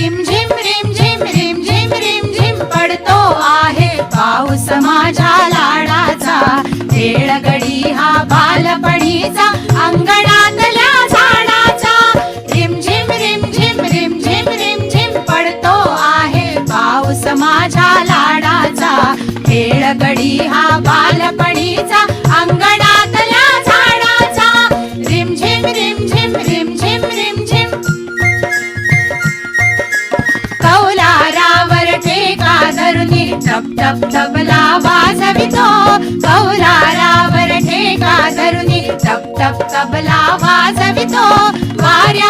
रिम झिम रिम झिम रिम झिम रिम झिम पडतो आहे पाऊस माझ्या लाडाचा. खेळगडी हा बालपणीचा अंगणातल्या झाडाचा. रिम झिम रिम झिम रिम झिम रिम झिम पडतो आहे पाऊस माझ्या लाडाचा. खेळगडी हा बालपणी धरुनी टप टप तबला वाजवितो कौलारावर ठेका धरुनी. टप टप तबला वाजवितो वाऱ्या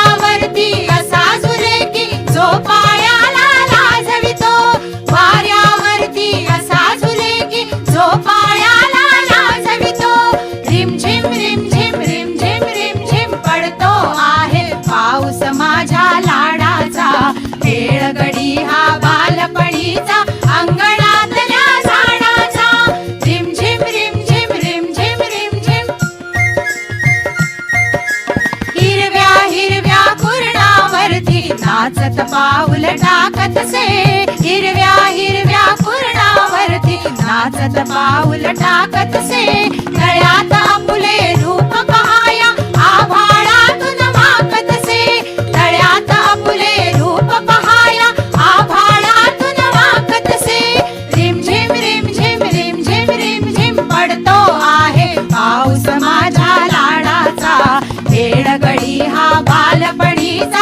हसत पाऊल टाकतसे हिरव्या हिरव्या कुरणावरती नाचत पाऊल टाकत से. गळ्यात आपुले रूप पहाया आभाळातून वाकतसे गळ्यात फुले रूप पहाया आभाळातून वाकतसे रिमझिम रिमझिम रिमझिम रिमझिम पडतो आहे पाऊस माझ्या लाडाचा. वेळ गळी हा बालपणीचा